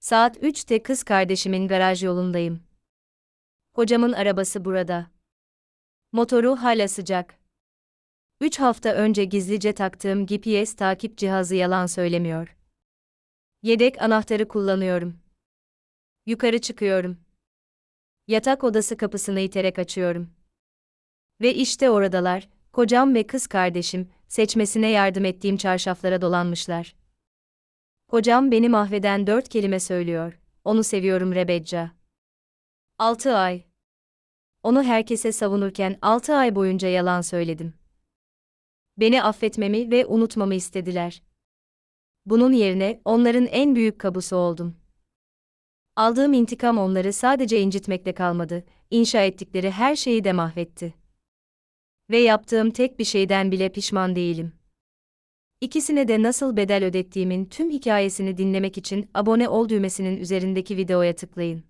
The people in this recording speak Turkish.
Saat 3'te kız kardeşimin garaj yolundayım. Hocamın arabası burada. Motoru hala sıcak. 3 hafta önce gizlice taktığım GPS takip cihazı yalan söylemiyor. Yedek anahtarı kullanıyorum. Yukarı çıkıyorum. Yatak odası kapısını iterek açıyorum. Ve işte oradalar, kocam ve kız kardeşim, seçmesine yardım ettiğim çarşaflara dolanmışlar. Kocam beni mahveden dört kelime söylüyor. Onu seviyorum Rebecca. 6 ay. Onu herkese savunurken 6 ay boyunca yalan söyledim. Beni affetmemi ve unutmamı istediler. Bunun yerine onların en büyük kabusu oldum. Aldığım intikam onları sadece incitmekle kalmadı, inşa ettikleri her şeyi de mahvetti. Ve yaptığım tek bir şeyden bile pişman değilim. İkisine de nasıl bedel ödettiğimin tüm hikayesini dinlemek için abone ol düğmesinin üzerindeki videoya tıklayın.